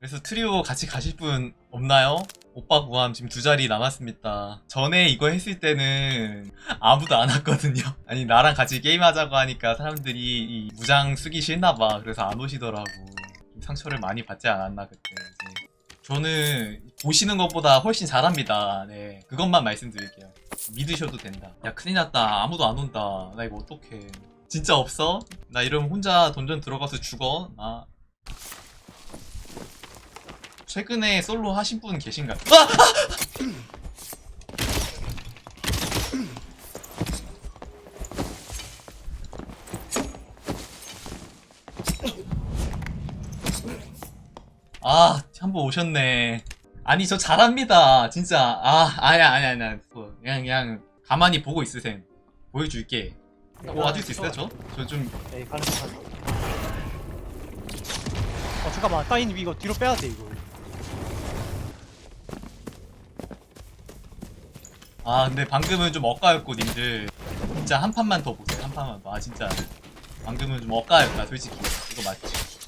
그래서 트리오 같이 가실 분 없나요? 오빠 구함 지금 두 자리 남았습니다. 전에 이거 했을 때는 아무도 안 왔거든요. 아니 나랑 같이 게임하자고 하니까 사람들이 이 무장 쓰기 싫나봐. 그래서 안 오시더라고. 좀 상처를 많이 받지 않았나 그때. 이제. 저는 보시는 것보다 훨씬 잘합니다. 네 그것만 말씀드릴게요. 믿으셔도 된다. 야 큰일 났다. 아무도 안 온다. 나 이거 어떡해. 진짜 없어? 나 이러면 혼자 던전 들어가서 죽어? 나 최근에 솔로 하신 분 계신가요? 아! 아, 한 번 오셨네. 아니, 저 잘합니다. 진짜. 아, 아야, 아야, 아야. 뭐, 그냥, 그냥, 가만히 보고 있으셈. 보여줄게. 어, 와줄 수 있어요, 저? 저 좀, 네, 가능, 가능. 어, 잠깐만. 따인 이거 뒤로 빼야 돼, 이거. 아, 근데 방금은 좀 엇가였고, 님들. 진짜 한 판만 더 보세요, 한 판만 더. 아, 진짜. 방금은 좀 엇가였다, 솔직히. 이거 맞지?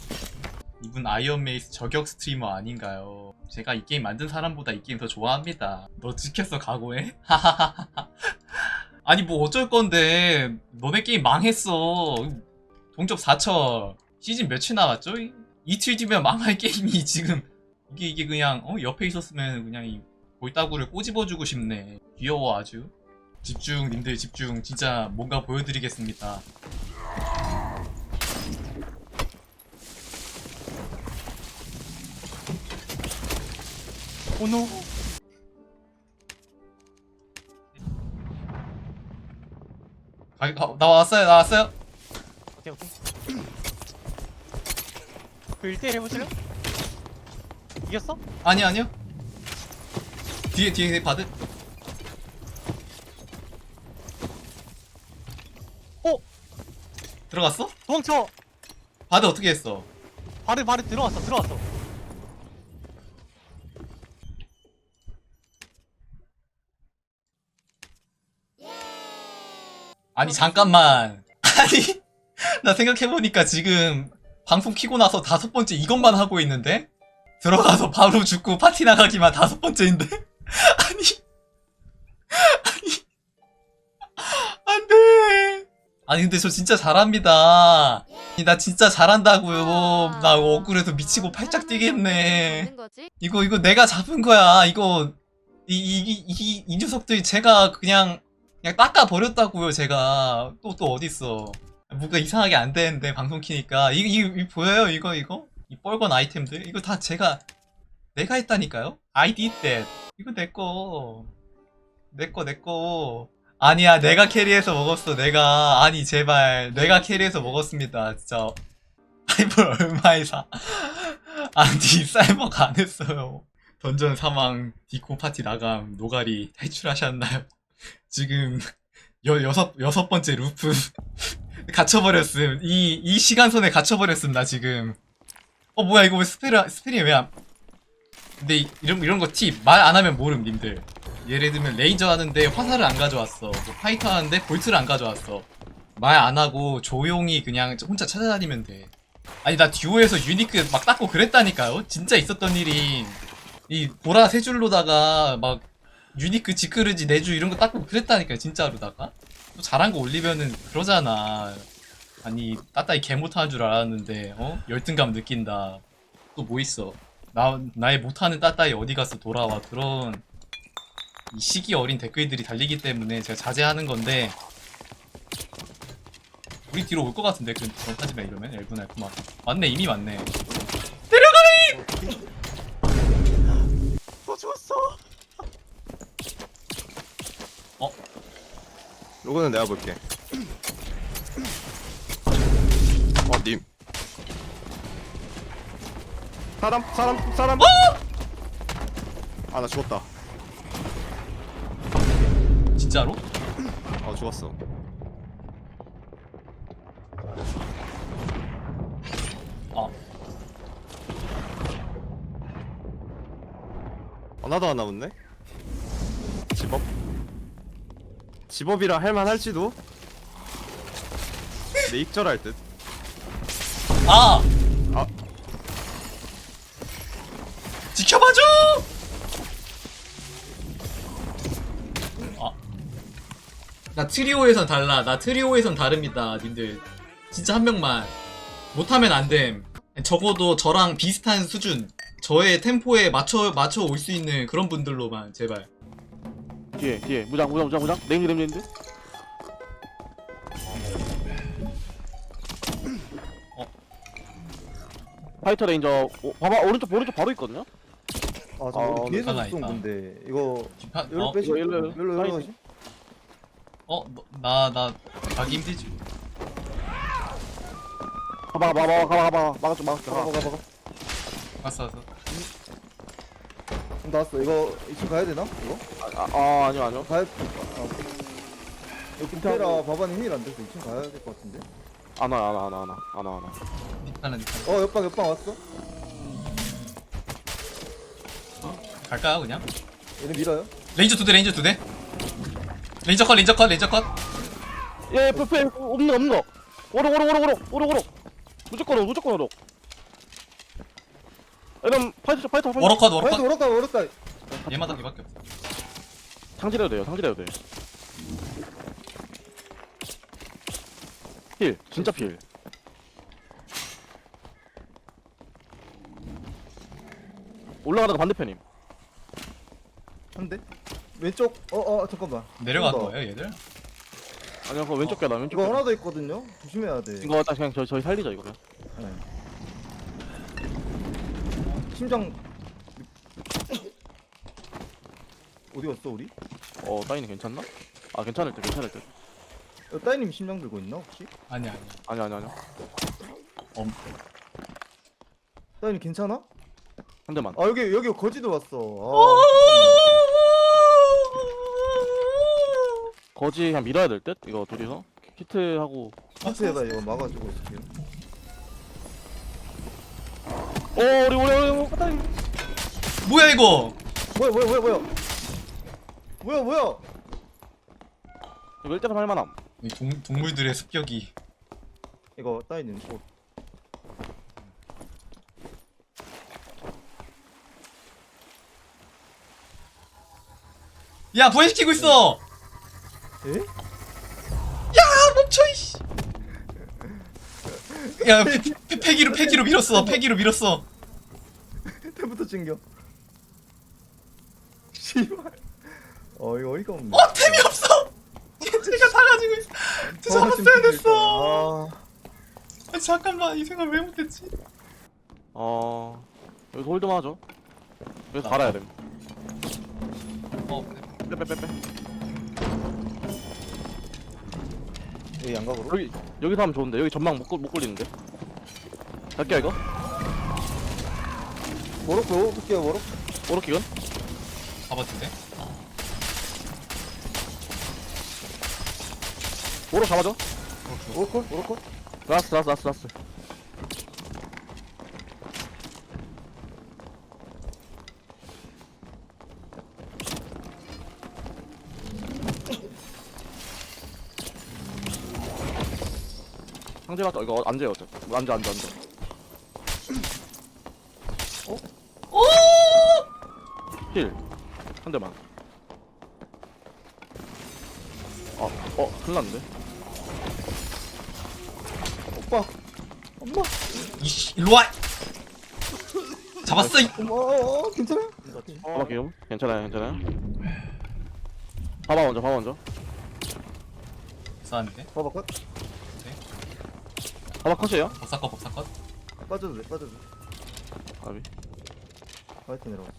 이분 아이언메이스 저격 스트리머 아닌가요? 제가 이 게임 만든 사람보다 이 게임 더 좋아합니다. 너 지켰어, 각오해? 아니, 뭐 어쩔 건데. 너네 게임 망했어. 동접 4철. 시즌 며칠 남았죠? 이- 이틀 뒤면 망할 게임이 지금. 이게, 이게 그냥, 어, 옆에 있었으면 그냥 이 볼따구를 꼬집어주고 싶네. 귀여워, 아주. 집중, 님들 집중. 진짜 뭔가 보여드리겠습니다. 오노. 가, 가, 나 왔어요, 나 왔어요? 오케이, 오케이. 그 1대1 해보실래요? 이겼어? 아니, 아니요. 뒤에, 뒤에 바드. 어! 들어갔어? 도망쳐! 바드 어떻게 했어? 발을, 발을 들어왔어, 들어왔어. 아니, 잠깐만. 아니, 나 생각해 보니까 지금 방송 키고 나서 다섯 번째 이것만 하고 있는데? 들어가서 바로 죽고 파티 나가기만 다섯 번째인데? 아니, 아니, 안 돼. 아니, 근데 저 진짜 잘합니다. 아니, 나 진짜 잘한다고요. 나 억울해서 미치고 팔짝 뛰겠네. 이거, 이거 내가 잡은 거야. 이거, 이, 이, 이, 이 녀석들 제가 그냥, 그냥 닦아 버렸다고요, 제가. 또, 또 어딨어. 뭔가 이상하게 안 되는데, 방송 키니까. 이, 이, 이 보여요, 이거, 이거? 이 뻘건 아이템들? 이거 다 제가, 내가 했다니까요? Did that. 이거 내꺼. 내꺼, 내꺼. 아니야, 내가 캐리해서 먹었어, 내가. 아니, 제발. 내가 캐리해서 먹었습니다, 진짜. 뭘 얼마에 사. 아니, 쌀먹 안 했어요. 던전 사망, 디코 파티 나감, 노가리 탈출하셨나요? 지금 여, 여섯 여섯 번째 루프 갇혀버렸음. 이 이 시간선에 갇혀버렸음 나 지금. 어 뭐야 이거 왜 스페라 스페리 왜 안? 근데 이, 이런 이런 거 팁 말 안 하면 모름 님들. 예를 들면 레이저 하는데 화살을 안 가져왔어. 뭐 파이터 하는데 볼트를 안 가져왔어. 말 안 하고 조용히 그냥 혼자 찾아다니면 돼. 아니 나 듀오에서 유니크 막 닦고 그랬다니까요. 진짜 있었던 일이 이 보라 세 줄로다가 막 유니크 지크르지 내주 이런 거 닦고 그랬다니까요 진짜로다가 또 잘한 거 올리면은 그러잖아 아니 따따이 개 못하는 줄 알았는데 어 열등감 느낀다 또 뭐 있어 나 나의 못하는 따따이 어디 갔어 돌아와. 그런 이 시기 어린 댓글들이 달리기 때문에 제가 자제하는 건데 우리 뒤로 올 것 같은데 그 하지마 이러면? 엘구날구만 맞네 이미 맞네. 또 죽었어! 요거는 내가 볼게. 사람, 사람, 사람. 아, 나 죽었다. 진짜로? 어, 죽었어. 아 하나도 안 남았네? 집업? 집업이라 할만할지도? 내 익절할 듯. 아! 아. 지켜봐줘! 아. 나 트리오에선 달라. 나 트리오에선 다릅니다, 님들. 진짜 한 명만. 못하면 안 됨. 적어도 저랑 비슷한 수준. 저의 템포에 맞춰, 맞춰 올 수 있는 그런 분들로만, 제발. 뒤에 뒤에 무장 무장 무장 무장 냉기 냄새인데 어. 파이터 레인저 오, 봐봐 오른쪽 오른쪽 바로 있거든요 아, 저 어, 뒤에서 하나 쏜 있다. 건데 이거 뒷판, 여기로 어? 빼시 이거 일로, 여기로 일로. 여기로 가시 어? 너- 나, 나, 가기 힘들지. 가봐 가봐 가봐 가봐 가봐 막아줘 막아줘 가봐 가봐 가봐 가봐 왔어, 왔어. 그럼 나왔어 이거 2층 가야 되나? 이거? 아, 아 아니요 아니요 가야 아. 이거 김태라 바바님 힐안 돼서 2층 가야 될 것 같은데 안 와 안 와 안 와 안 와 안 와 안 와 뒷판은 뒷판. 어 옆방 옆방 왔어? 갈까요, 그냥? 얘네 밀어요? 레인저 두 대, 레인저 두 대. 레인저 컷, 레인저 컷, 레인저 컷. 예 풀풀 없는 거 없는 거 오록 오록 오록 오록 오록 오록 무조건 오록 무조건 오록 이러면 파이터 파이터 파이터 워러 컷, 워러 컷. 오락가 오락가 얘마다 얘밖에 없어. 상질해도 돼요 상질해도 돼힐 진짜 필 올라가다가 반대편임 한대 왼쪽 어어 잠깐만 내려간 더. 거예요, 얘들? 아니요 그거 왼쪽 계단 왼쪽 이거 계단 하나 더 있거든요 조심해야 돼 이거 딱 그냥 저, 저희 살리자 이거 그냥 네. 심장 어디 갔어 우리? 어 따이는 괜찮나? 아 괜찮을 듯 괜찮을 듯 어, 따이님 심장 들고 있나 혹시? 아니야, 아니야. 아니 아니 아니 엄. 따이님 괜찮아? 한 대만 아 여기 여기 거지도 왔어 어? 아, 거지 그냥 밀어야 될 듯? 이거 둘이서 키트하고 하트에다 이거 막아주고 있을게요 오 우리 우리 우리 우리 따이 뭐야, 이거? 뭐야 뭐야 뭐야 뭐야 뭐야 뭐야 이거 1대3 할만함 이 동, 동물들의 습격이. 이거 따이님 옷 야, 부활시키고 있어! 에? 야, 멈춰, 이씨! 야, 패, 패, 패기로, 패기로 밀었어, 패기로 밀었어. 템부터 챙겨 씨발 어 이거 어이가 없네 어, 템이 없어! 제가 다 가지고 있어. 아, 잡았어야 좀 됐어. 아 아, 잠깐만, 이 생각 왜 못했지? 어 여기서 홀드만 하죠 여기서 갈아야 됨 어, 빼빼빼빼 여기 양각으로? 여기 여기서 하면 좋은데. 여기 전망 못, 굴- 못 굴리는데. 갈게요 이거. 워럭 워럭 볼게요 워럭 오르키건? 잡았는데? 오르 잡아줘. 워럭 워럭 라스 라스 라스 라스 상대 맞다 이거 앉아요 어차피 앉아 앉아 앉아 오! 힐한 대만 어, 어, 큰일 났는데? 오빠 엄마 이씨, 일로와! 잡았어, 이 엄마 어, 어, 괜찮아? 봐봐, 기움. 괜찮아요, 괜찮아요. 봐봐, 먼저, 봐봐, 먼저. 이상한데? 봐봐 컷 봐봐, 컷이에요? 법사컷, 법사컷. 빠져도 돼 빠져도 돼 아비. 화이트 내려갔어